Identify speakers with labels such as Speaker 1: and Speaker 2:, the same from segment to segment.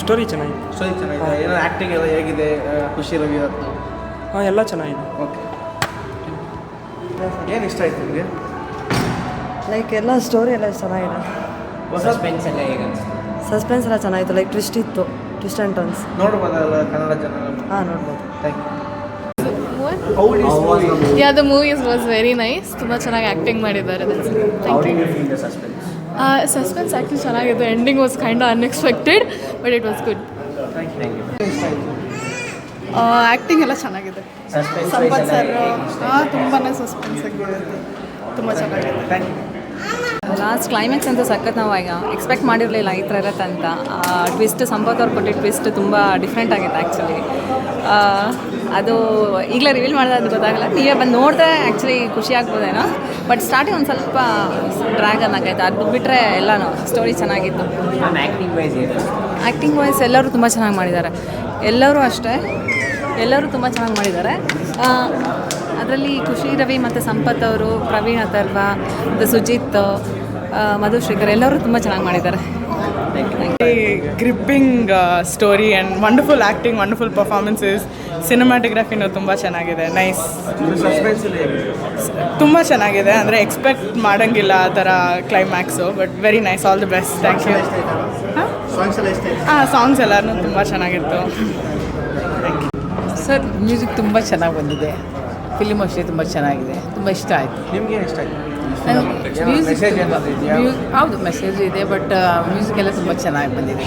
Speaker 1: Story ಚೆನ್ನಾಗಿದೆ
Speaker 2: story ಚೆನ್ನಾಗಿದೆ. ಏನೋ ಆ್ಯಕ್ಟಿಂಗ್ ಎಲ್ಲ ಹೇಗಿದೆ ಖುಷಿ ರವಿ ಅವತ್ತು?
Speaker 1: ಹಾಂ ಎಲ್ಲ ಚೆನ್ನಾಗಿದೆ.
Speaker 2: ಓಕೆ ಏನು ಇಷ್ಟ ಆಯ್ತು ನಿಮಗೆ?
Speaker 3: ಲೈಕ್ ಎಲ್ಲ ಸ್ಟೋರಿ ಎಲ್ಲ ಚೆನ್ನಾಗಿದೆ.
Speaker 4: ಸಸ್ಪೆನ್ಸ್ ಎಲ್ಲ ಹೇಗೆ
Speaker 3: ಸಸ್ಪೆನ್ಸ್ ಎಲ್ಲ ಚೆನ್ನಾಗಿತ್ತು. ಲೈಕ್ ಟ್ವಿಸ್ಟ್ ಇತ್ತು. ಟ್ವಿಸ್ಟ್ ಆ್ಯಂಡ್ ಟರ್ನ್ಸ್
Speaker 2: ನೋಡ್ಬೋದಲ್ಲ ಕನ್ನಡ ಜನ
Speaker 3: ಹಾಂ ನೋಡ್ಬೋದು.
Speaker 2: Thank you
Speaker 5: yeah
Speaker 2: the movie movie?
Speaker 5: Yeah, the nice was very nice. ತುಂಬ ಚೆನ್ನಾಗಿ ಆ್ಯಕ್ಟಿಂಗ್ ಮಾಡಿದ್ದಾರೆ. ಥ್ಯಾಂಕ್ ಯು ಸಸ್ಪೆನ್ಸ್ ಆ್ಯಕ್ಚುಲಿ ಚೆನ್ನಾಗಿದೆ. Ending was kind unexpected but it was good
Speaker 6: acting ಎಲ್ಲ ಚೆನ್ನಾಗಿದೆ. ಸಂಪತ್ ಸರ್ ತುಂಬಾ ಸಸ್ಪೆನ್ಸ್ ಆಗಿದೆ ತುಂಬ ಚೆನ್ನಾಗಿದೆ.
Speaker 7: ಲಾಸ್ಟ್ ಕ್ಲೈಮ್ಯಾಕ್ಸ್ ಅಂತೂ ಸಖತ್ ನಾವು ಈಗ ಎಕ್ಸ್ಪೆಕ್ಟ್ ಮಾಡಿರಲಿಲ್ಲ ಈ ಥರ ಇರತ್ತೆ ಅಂತ. ಟ್ವಿಸ್ಟ್ ಸಂಪತ್ ಅವ್ರು ಕೊಟ್ಟಿದ್ದ ಟ್ವಿಸ್ಟ್ ತುಂಬ ಡಿಫ್ರೆಂಟ್ ಆಗಿತ್ತು ಆ್ಯಕ್ಚುಲಿ ಅದು ಈಗಲೇ ರಿವೀಲ್ ಮಾಡಿದ್ರೆ ಅದು ಗೊತ್ತಾಗಲ್ಲ. ನೀವೇ ಬಂದು ನೋಡಿದ್ರೆ ಆ್ಯಕ್ಚುಲಿ ಖುಷಿ ಆಗ್ಬೋದೇನೋ. ಬಟ್ ಸ್ಟಾರ್ಟಿಂಗ್ ಒಂದು ಸ್ವಲ್ಪ ಡ್ರ್ಯಾಗ್ ಆಗೈತೆ ಅದು ಬಿಟ್ಟರೆ ಎಲ್ಲನೂ ಸ್ಟೋರಿ ಚೆನ್ನಾಗಿತ್ತು.
Speaker 4: ಆ್ಯಕ್ಟಿಂಗ್ ವೈಸ್
Speaker 7: ಎಲ್ಲರೂ ತುಂಬ ಚೆನ್ನಾಗಿ ಮಾಡಿದ್ದಾರೆ. ಎಲ್ಲರೂ ಅಷ್ಟೇ. ಎಲ್ಲರೂ ತುಂಬ ಚೆನ್ನಾಗಿ ಮಾಡಿದ್ದಾರೆ. ಅದರಲ್ಲಿ ಖುಷಿ ರವಿ ಮತ್ತು ಸಂಪತ್ ಅವರು ಪ್ರವೀಣ್ ಅಥರ್ವ ಮತ್ತು ಸುಜಿತ್ ಆ, ಮಧುಶ್ರೀಕರ್ ಎಲ್ಲರೂ ತುಂಬ ಚೆನ್ನಾಗಿ ಮಾಡಿದ್ದಾರೆ.
Speaker 6: Gripping story and wonderful acting wonderful performances ಸಿನಿಮಾಟೋಗ್ರಫಿನೂ ತುಂಬ ಚೆನ್ನಾಗಿದೆ. ನೈಸ್ ತುಂಬ ಚೆನ್ನಾಗಿದೆ. ಅಂದರೆ ಎಕ್ಸ್ಪೆಕ್ಟ್ ಮಾಡೋಂಗಿಲ್ಲ ಆ ಥರ climax but very nice all the best thank you
Speaker 2: songs ಎಲ್ಲ ಇಷ್ಟ ಆಯ್ತು
Speaker 6: ಹಾಂ ಸಾಂಗ್ಸ್ ಎಲ್ಲರೂ ತುಂಬ ಚೆನ್ನಾಗಿತ್ತು.
Speaker 8: ಸರ್ ಮ್ಯೂಸಿಕ್ ತುಂಬ ಚೆನ್ನಾಗಿ ಬಂದಿದೆ. ಫಿಲಿಮ್ ಅಷ್ಟೇ ತುಂಬ ಚೆನ್ನಾಗಿದೆ. ತುಂಬ ಇಷ್ಟ ಆಯಿತು.
Speaker 2: ನಿಮಗೆ ಇಷ್ಟ ಆಯ್ತು?
Speaker 8: ಮ್ಯೂಸಿಕ್ ಹೌದು ಮೆಸೇಜ್ ಇದೆ ಬಟ್ ಮ್ಯೂಸಿಕ್ ಎಲ್ಲ ತುಂಬ ಚೆನ್ನಾಗಿ ಬಂದಿದೆ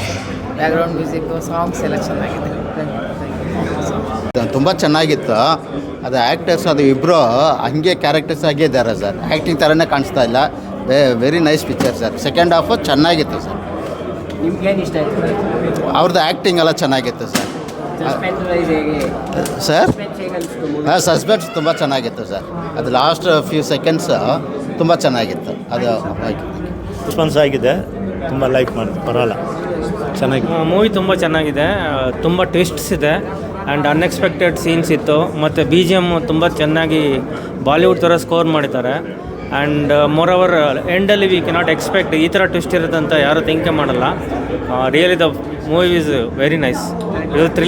Speaker 8: ಬ್ಯಾಕ್ಗ್ರೌಂಡ್ ಮ್ಯೂಸಿಕ್ಕು ಸಾಂಗ್ಸ್ ಎಲ್ಲ ಚೆನ್ನಾಗಿದೆ.
Speaker 9: ತುಂಬ ಚೆನ್ನಾಗಿತ್ತು. ಅದು ಆ್ಯಕ್ಟರ್ಸ್ ಅದು ಇಬ್ಬರು ಹಂಗೆ ಕ್ಯಾರೆಕ್ಟರ್ಸ್ ಆಗೇ ಇದ್ದಾರೆ ಸರ್ ಆ್ಯಕ್ಟಿಂಗ್ ಥರನೇ ಕಾಣಿಸ್ತಾ ಇಲ್ಲ. Very nice picture sir second half ಚೆನ್ನಾಗಿತ್ತು ಸರ್
Speaker 4: ನಿಮ್ಗೇನು ಇಷ್ಟ ಆಯ್ತು?
Speaker 9: ಅವ್ರದ್ದು ಆ್ಯಕ್ಟಿಂಗ್ ಎಲ್ಲ ಚೆನ್ನಾಗಿತ್ತು ಸರ್ ಸರ್? ಹಾಂ ಸಸ್ಪೆನ್ಸ್ ತುಂಬ ಚೆನ್ನಾಗಿತ್ತು ಸರ್. ಅದು ಲಾಸ್ಟ್ ಫ್ಯೂ ಸೆಕೆಂಡ್ಸ್ ತುಂಬ ಚೆನ್ನಾಗಿತ್ತು. ಅದು ಸಸ್ಪೆನ್ಸ್
Speaker 10: ರೆಸ್ಪಾನ್ಸ್ ಆಗಿದೆ. ತುಂಬ ಲೈಕ್ ಮಾಡಿದೆ ಪರವಾಗಿಲ್ಲ. ಚೆನ್ನಾಗಿ.
Speaker 1: ಮೂವಿ ತುಂಬ ಚೆನ್ನಾಗಿದೆ. ತುಂಬ ಟ್ವಿಸ್ಟ್ಸ್ ಇದೆ. ಆ್ಯಂಡ್ ಅನ್ಎಕ್ಸ್ಪೆಕ್ಟೆಡ್ ಸೀನ್ಸ್ ಇತ್ತು. ಮತ್ತು ಬಿ ಜಿ ಎಂ ತುಂಬ ಚೆನ್ನಾಗಿ ಬಾಲಿವುಡ್ ಥರ ಸ್ಕೋರ್ ಮಾಡಿದ್ದಾರೆ. ಆ್ಯಂಡ್ ಮೋರ್ ಓವರ್ ಎಂಡಲ್ಲಿ ವಿ ಕೆನಾಟ್ ಎಕ್ಸ್ಪೆಕ್ಟ್ ಈ ಥರ ಟ್ವಿಸ್ಟ್ ಇರುತ್ತೆ ಅಂತ ಯಾರೂ ಥಿಂಕೆ ಮಾಡಲ್ಲ. Really the movie is very nice ಇದು ಥ್ರಿಲ್